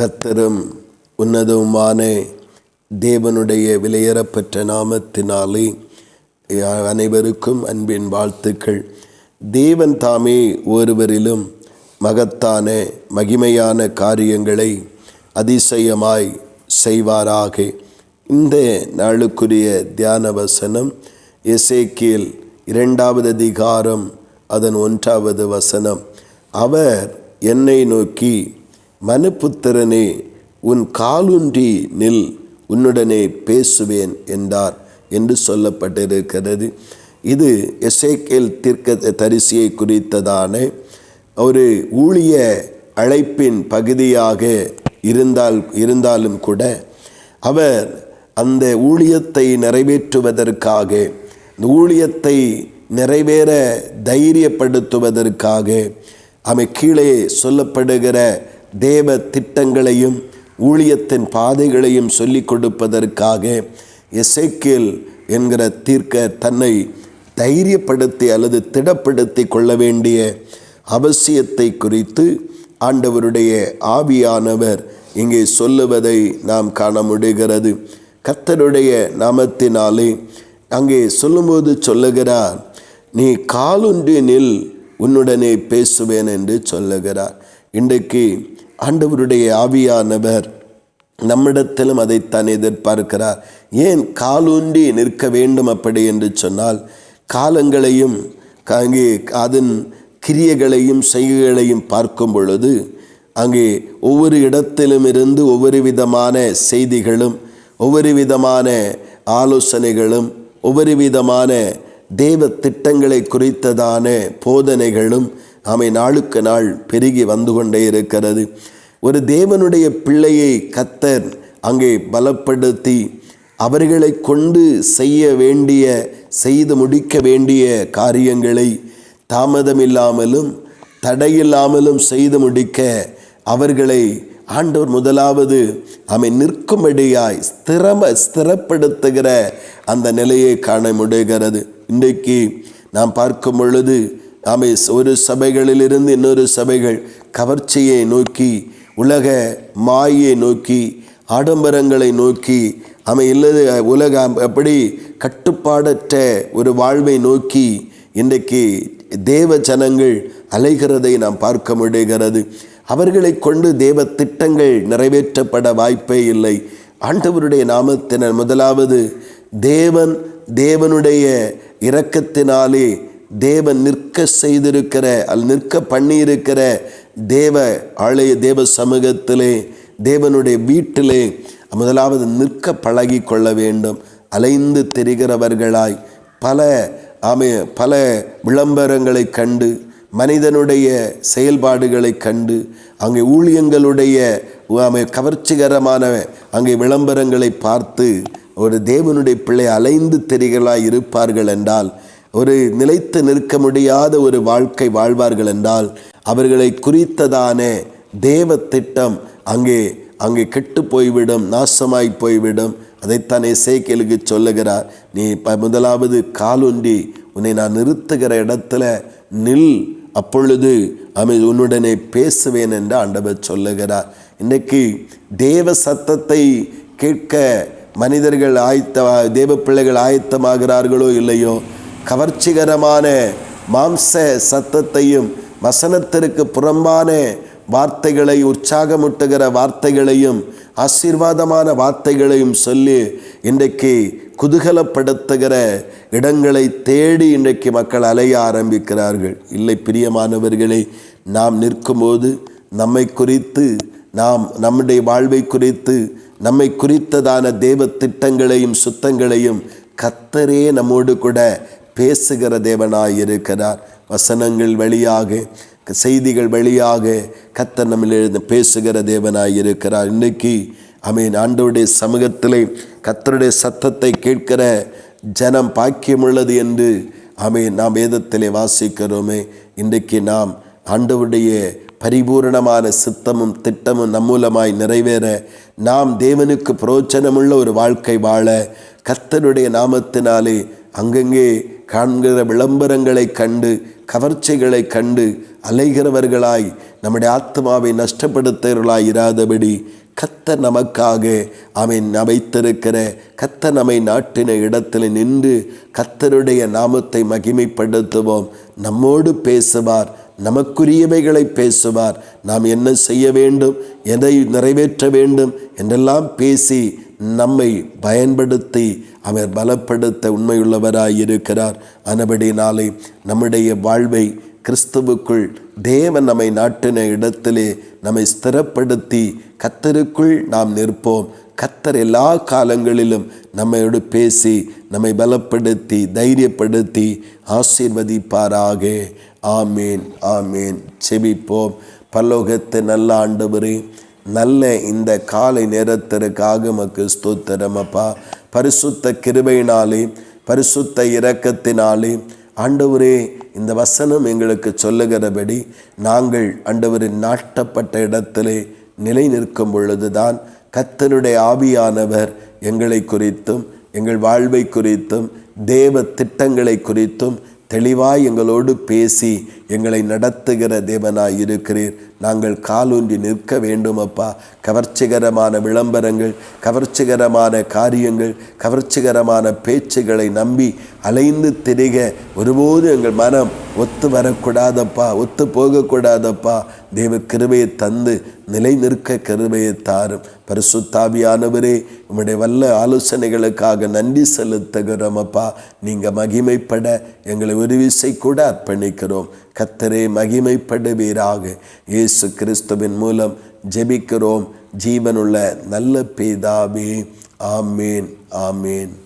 கத்தரும் உன்னதவுமான தேவனுடைய விலையேறப்பெற்ற நாமத்தினாலே அனைவருக்கும் அன்பின் வாழ்த்துக்கள். தேவன் தாமே ஒருவரிலும் மகத்தான மகிமையான காரியங்களை அதிசயமாய் செய்வாராக. இந்த நாளுக்குரிய தியான வசனம் எசேக்கியல் இரண்டாவது அதிகாரம் அதன் ஒன்றாவது வசனம். அவர் என்னை நோக்கி மனுப்புத்திரனே உன் காலுன்றி நில் உன்னுடனே பேசுவேன் என்றார் என்று சொல்லப்பட்டிருக்கிறது. இது எசேக்கேல் தீர்க்க தரிசியை குறித்ததான ஒரு ஊழிய அழைப்பின் பகுதியாக இருந்தால் இருந்தாலும் கூட அவர் அந்த ஊழியத்தை நிறைவேற்றுவதற்காக இந்த ஊழியத்தை நிறைவேற தைரியப்படுத்துவதற்காக அவை கீழே சொல்லப்படுகிற தேவ திட்டங்களையும் ஊழியத்தின் பாதைகளையும் சொல்லிக் கொடுப்பதற்காக எசைக்கேல் என்கிற தீர்க்க தன்னை தைரியப்படுத்தி அல்லது திடப்படுத்தி கொள்ள வேண்டிய அவசியத்தை குறித்து ஆண்டவருடைய ஆவியானவர் இங்கே சொல்லுவதை நாம் காண முடிகிறது. கத்தருடைய நாமத்தினாலே அங்கே சொல்லும்போது சொல்லுகிறார் நீ காலுன்றி நில் உன்னுடனே பேசுவேன் என்று சொல்லுகிறார். இன்றைக்கு ஆண்டவருடைய ஆவியானவர் நம்மிடத்திலும் அதைத்தான் எதிர்பார்க்கிறார். ஏன் காலூன்றி நிற்க வேண்டும் அப்படி என்று சொன்னால் காலங்களையும் அங்கே அதன் கிரியைகளையும் செய்கைகளையும் பார்க்கும் பொழுது அங்கே ஒவ்வொரு இடத்திலும் இருந்து ஒவ்வொரு விதமான செய்திகளும் ஒவ்வொரு விதமான ஆலோசனைகளும் ஒவ்வொரு விதமான தேவ திட்டங்களை குறித்ததான போதனைகளும் அவை நாளுக்கு நாள் பெருகி வந்து கொண்டே இருக்கிறது. ஒரு தேவனுடைய பிள்ளையை கத்தர் அங்கே பலப்படுத்தி அவர்களை கொண்டு செய்ய வேண்டிய செய்து முடிக்க வேண்டிய காரியங்களை தாமதமில்லாமலும் தடையில்லாமலும் செய்து முடிக்க அவர்களை ஆண்டவர் முதலாவது அவை நிற்கும்படியாய் ஸ்திரம ஸ்திரப்படுத்துகிற அந்த நிலையை காண முடிகிறது. இன்றைக்கு நாம் பார்க்கும் பொழுது அவை ஒரு சபைகளிலிருந்து இன்னொரு சபைகள் கவர்ச்சியை நோக்கி உலக மாயை நோக்கி ஆடம்பரங்களை நோக்கி அவை இல்லது உலக எப்படி கட்டுப்பாடற்ற ஒரு வாழ்வை நோக்கி இன்றைக்கு தேவ ஜனங்கள் அலைகிறதை நாம் பார்க்க முடிகிறது. அவர்களை கொண்டு தேவ திட்டங்கள் நிறைவேற்றப்பட வாய்ப்பே இல்லை. ஆண்டவருடைய நாமத்தினர் முதலாவது தேவன் தேவனுடைய இரக்கத்தினாலே தேவன் நிற்க செய்திருக்கிற அல் நிற்க பண்ணியிருக்கிற தேவ ஆலய தேவ சமூகத்திலே தேவனுடைய வீட்டிலே முதலாவது நிற்க பழகி கொள்ள வேண்டும். அலைந்து தெரிகிறவர்களாய் பல ஆமை பல விளம்பரங்களை கண்டு மனிதனுடைய செயல்பாடுகளை கண்டு அங்கே ஊழியங்களுடைய ஆமை கவர்ச்சிகரமான அங்கே விளம்பரங்களை பார்த்து ஒரு தேவனுடைய பிள்ளை அலைந்து தெரிகளாய் இருப்பார்கள் என்றால் ஒரு நிலைத்து நிற்க முடியாத ஒரு வாழ்க்கை வாழ்வார்கள் என்றால் அவர்களை குறித்ததான தேவ திட்டம் அங்கே அங்கே கெட்டு போய்விடும் நாசமாய் போய்விடும். அதைத்தான் இசைக்கேலுக்கு சொல்லுகிறார் நீ இப்போ முதலாவது காலுண்டி உன்னை நான் நிறுத்துகிற இடத்துல நில். அப்பொழுது அமை உன்னுடனே பேசுவேன் என்று ஆண்டவர் சொல்லுகிறார். இன்றைக்கு தேவ சத்தத்தை கேட்க மனிதர்கள் ஆயத்த தேவ பிள்ளைகள் ஆயத்தமாகிறார்களோ இல்லையோ கவர்ச்சிகரமான மாம்ச சத்தத்தையும் வசனத்திற்கு புறம்பான வார்த்தைகளை உற்சாகமூட்டுகிற வார்த்தைகளையும் ஆசீர்வாதமான வார்த்தைகளையும் சொல்லி இன்றைக்கு குதூகலப்படுத்துகிற இடங்களை தேடி இன்றைக்கு மக்கள் அலைய ஆரம்பிக்கிறார்கள். இல்லை பிரியமானவர்களை நாம் நிற்கும்போது நம்மை குறித்து நாம் நம்முடைய வாழ்வை குறித்து நம்மை குறித்ததான தேவ திட்டங்களையும் சுத்தங்களையும் கத்தரே நம்மோடு கூட பேசுகிற தேவனாய் இருக்கிறார். வசனங்கள் வழியாக செய்திகள் வழியாக கத்தர் நம்மில் எழுந்து பேசுகிற தேவனாய் இருக்கிறார். இன்னைக்கு அமீன் ஆண்டவருடைய சமூகத்திலே கத்தருடைய சத்தத்தை கேட்கிற ஜனம் பாக்கியமுள்ளது என்று அமீன் நாம் வேதத்திலே வாசிக்கிறோமே. இன்றைக்கு நாம் ஆண்டவருடைய பரிபூரணமான சித்தமும் திட்டமும் நம்மூலமாய் நிறைவேற நாம் தேவனுக்கு புரோச்சனமுள்ள ஒரு வாழ்க்கை வாழ கத்தருடைய நாமத்தினாலே அங்கங்கே காண்கிற விளம்பரங்களை கண்டு கவர்ச்சிகளை கண்டு அலைகிறவர்களாய் நம்முடைய ஆத்மாவை நஷ்டப்படுத்தவர்களாய் இராதபடி கத்த நமக்காக அவன் அமைத்திருக்கிற கத்த நம்மை நாட்டின இடத்தில் நின்று கத்தருடைய நாமத்தை மகிமைப்படுத்துவோம். நம்மோடு பேசுவார் நமக்குரியவைகளை பேசுவார். நாம் என்ன செய்ய வேண்டும் எதை நிறைவேற்ற வேண்டும் என்றெல்லாம் பேசி நம்மை பயன்படுத்தி அவர் பலப்படுத்த உண்மையுள்ளவராய் இருக்கிறார் அனபடினாலே நம்முடைய வாழ்வை கிறிஸ்துவுக்குள் தேவன் நம்மை நாட்டின இடத்திலே நம்மை ஸ்திரப்படுத்தி கத்தருக்குள் நாம் நிற்போம். கத்தர் எல்லா காலங்களிலும் நம்மையோடு பேசி நம்மை பலப்படுத்தி தைரியப்படுத்தி ஆசீர்வதிப்பாராக. ஆமேன் ஆமேன். செபிப்போம் பல்லோகத்தை நல்ல ஆண்டவரே நல்ல இந்த காலை நேரத்திற்காக மக்கு ஸ்தோத்திரமப்பா பரிசுத்த கிருபையினாலே பரிசுத்த இரக்கத்தினாலே ஆண்டவரே இந்த வசனம் எங்களுக்கு சொல்லுகிறபடி நாங்கள் ஆண்டவரின் நாட்டப்பட்ட இடத்திலே நிலை நிற்கும் பொழுதுதான் கத்தனுடைய ஆவியானவர் எங்களை குறித்தும் எங்கள் வாழ்வை குறித்தும் தேவ திட்டங்களை குறித்தும் தெளிவாய் எங்களோடு பேசி எங்களை நடத்துகிற தேவனாய் இருக்கிறீர். நாங்கள் காலூன்றி நிற்க வேண்டும் அப்பா. கவர்ச்சிகரமான விளம்பரங்கள் கவர்ச்சிகரமான காரியங்கள் கவர்ச்சிகரமான பேச்சுகளை நம்பி அலைந்து திரிக. ஒருபோது எங்கள் மனம் ஒத்து வரக்கூடாதப்பா ஒத்து போகக்கூடாதப்பா. தேவ கிருபையை தந்து நிலை நிற்க கிருபையை தாரும். பரிசுத்தாவியானவரே உம்முடைய வல்ல ஆலோசனைகளுக்காக நன்றி செலுத்துகிறோம் அப்பா. நீங்கள் மகிமைப்பட எங்களை ஒரு விசை கூட அர்ப்பணிக்கிறோம். கத்தரே மகிமைப்படுவீராக. இயேசு கிறிஸ்துவின் மூலம் ஜெபிக்கிறோம். ஜீவனுள்ள நல்ல பேதாவே. ஆமேன் ஆமேன்.